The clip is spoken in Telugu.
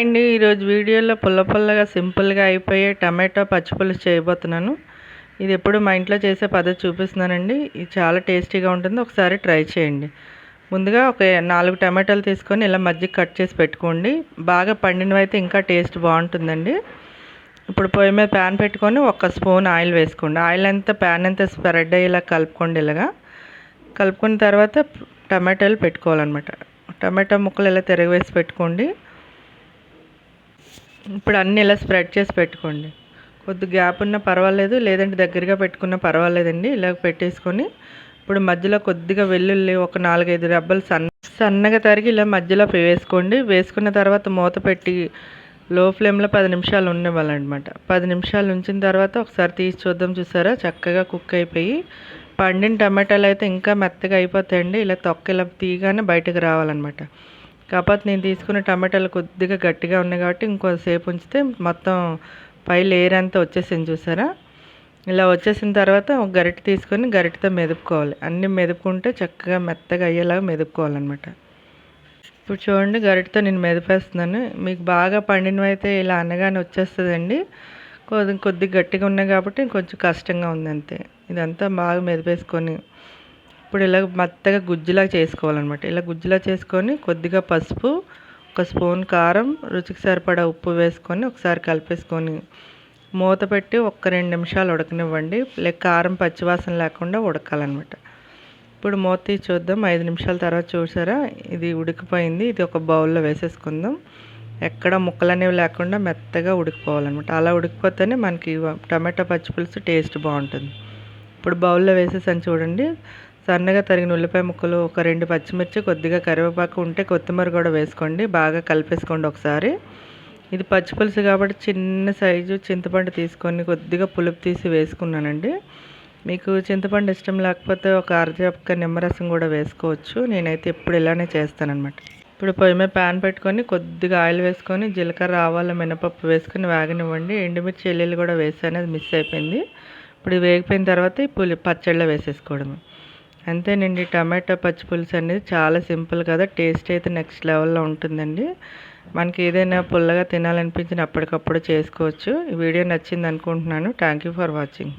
అండ్ ఈరోజు వీడియోలో పుల్ల పుల్లగా సింపుల్గా అయిపోయే టమాటో పచ్చిపులుసు చేయబోతున్నాను. ఇది ఎప్పుడు మా ఇంట్లో చేసే పద్ధతి చూపిస్తున్నానండి. ఇది చాలా టేస్టీగా ఉంటుంది. ఒకసారి ట్రై చేయండి. ముందుగా ఒక నాలుగు టమాటాలు తీసుకొని ఇలా మధ్య కట్ చేసి పెట్టుకోండి. బాగా పండినవి అయితే ఇంకా టేస్ట్ బాగుంటుందండి. ఇప్పుడు పొయ్యి మీద ప్యాన్ పెట్టుకొని ఒక స్పూన్ ఆయిల్ వేసుకోండి. ఆయిల్ అంతా ప్యాన్ అంతా స్ప్రెడ్ అయ్యేలా కలుపుకోండి ఇలాగా. కలుపుకున్న తర్వాత టమాటాలు పెట్టుకోవాలన్నమాట. టమాటా ముక్కలు ఇలా తిరగవేసి పెట్టుకోండి. ఇప్పుడు అన్నీ ఇలా స్ప్రెడ్ చేసి పెట్టుకోండి. కొద్ది గ్యాప్ ఉన్నా పర్వాలేదు లేదంటే దగ్గరగా పెట్టుకున్నా పర్వాలేదండి. ఇలా పెట్టేసుకొని ఇప్పుడు మధ్యలో కొద్దిగా వెల్లుల్లి ఒక నాలుగైదు రబ్బలు సన్న సన్నగా తరిగి ఇలా మధ్యలో వేసుకోండి. వేసుకున్న తర్వాత మూత పెట్టి లో ఫ్లేమ్లో పది నిమిషాలు ఉండేవాళ్ళనమాట పది నిమిషాలు ఉంచిన తర్వాత ఒకసారి తీసి చూద్దాం చూసారా? చక్కగా కుక్ అయిపోయి పండిన టమాటాలు అయితే ఇంకా మెత్తగా అయిపోతాయండి. ఇలా తొక్క ఇలా తీయగానే బయటకు రావాలన్నమాట. కాకపోతే నేను తీసుకున్న టమాటాలు కొద్దిగా గట్టిగా ఉన్నాయి కాబట్టి ఇంకోసేపు ఉంచితే మొత్తం పై లేయర్ అంతా వచ్చేసింది చూసారా? ఇలా వచ్చేసిన తర్వాత ఒక గరిటె తీసుకొని గరిటెతో మెదుపుకోవాలి. అన్నీ మెదుపుకుంటే చక్కగా మెత్తగా అయ్యేలాగా మెదుపుకోవాలన్నమాట. ఇప్పుడు చూడండి గరిటతో నేను మెదిపేస్తున్నాను. మీకు బాగా పండినవైతే ఇలా అనగానే వచ్చేస్తుందండి. కొద్ది కొద్ది గట్టిగా ఉన్నాయి కాబట్టి కొంచెం కష్టంగా ఉంది అంతే ఇదంతా బాగా మెదిపేసుకొని ఇప్పుడు ఇలా మెత్తగా గుజ్జులా చేసుకోవాలన్నమాట. ఇలా గుజ్జులా చేసుకొని కొద్దిగా పసుపు ఒక స్పూన్ కారం రుచికి సరిపడా ఉప్పు వేసుకొని ఒకసారి కలిపేసుకొని మూత పెట్టి ఒక్క రెండు నిమిషాలు ఉడకనివ్వండి. లేక కారం పచ్చివాసన లేకుండా ఉడకాలన్నమాట. ఇప్పుడు మూత తీసి చూద్దాం. ఐదు నిమిషాల తర్వాత చూసారా? ఇది ఉడికిపోయింది. ఇది ఒక బౌల్లో వేసేసుకుందాం. ఎక్కడ ముక్కలు అనేవి లేకుండా మెత్తగా ఉడికిపోవాలన్నమాట. అలా ఉడికిపోతేనే మనకి టమాటా పచ్చిపులుసు టేస్ట్ బాగుంటుంది. ఇప్పుడు బౌల్లో వేసేసాను చూడండి. సన్నగా తరిగిన ఉల్లిపాయ ముక్కలు ఒక రెండు పచ్చిమిర్చి కొద్దిగా కరివేపాకు ఉంటే కొత్తిమీర కూడా వేసుకోండి. బాగా కలిపేసుకోండి ఒకసారి. ఇది పచ్చిపులుసు కాబట్టి చిన్న సైజు చింతపండు తీసుకొని కొద్దిగా పులుపు తీసి వేసుకున్నానండి. మీకు చింతపండు ఇష్టం లేకపోతే ఒక అరచపక్క నిమ్మరసం కూడా వేసుకోవచ్చు. నేనైతే ఇప్పుడు ఇలానే చేస్తానన్నమాట. ఇప్పుడు పొయ్యి మీద ప్యాన్ పెట్టుకొని కొద్దిగా ఆయిల్ వేసుకొని జీలకర్ర ఆవాల మినపప్పు వేసుకొని వేగనివ్వండి. ఎండుమిర్చి ఎల్లుల్లి కూడా వేసాను అది మిస్ అయిపోయింది. ఇప్పుడు వేగిపోయిన తర్వాత ఈ పులి పచ్చళ్ళలో వేసేసుకోవడమే. అంతేనండి టమాటా పచ్చిపులుసు అనేది చాలా సింపుల్ కదా టేస్ట్ అయితే నెక్స్ట్ లెవెల్లో ఉంటుందండి. మనకి ఏదైనా పుల్లగా తినాలనిపించిన అప్పటికప్పుడు చేసుకోవచ్చు. ఈ వీడియో నచ్చింది అనుకుంటున్నాను. Thank you for watching.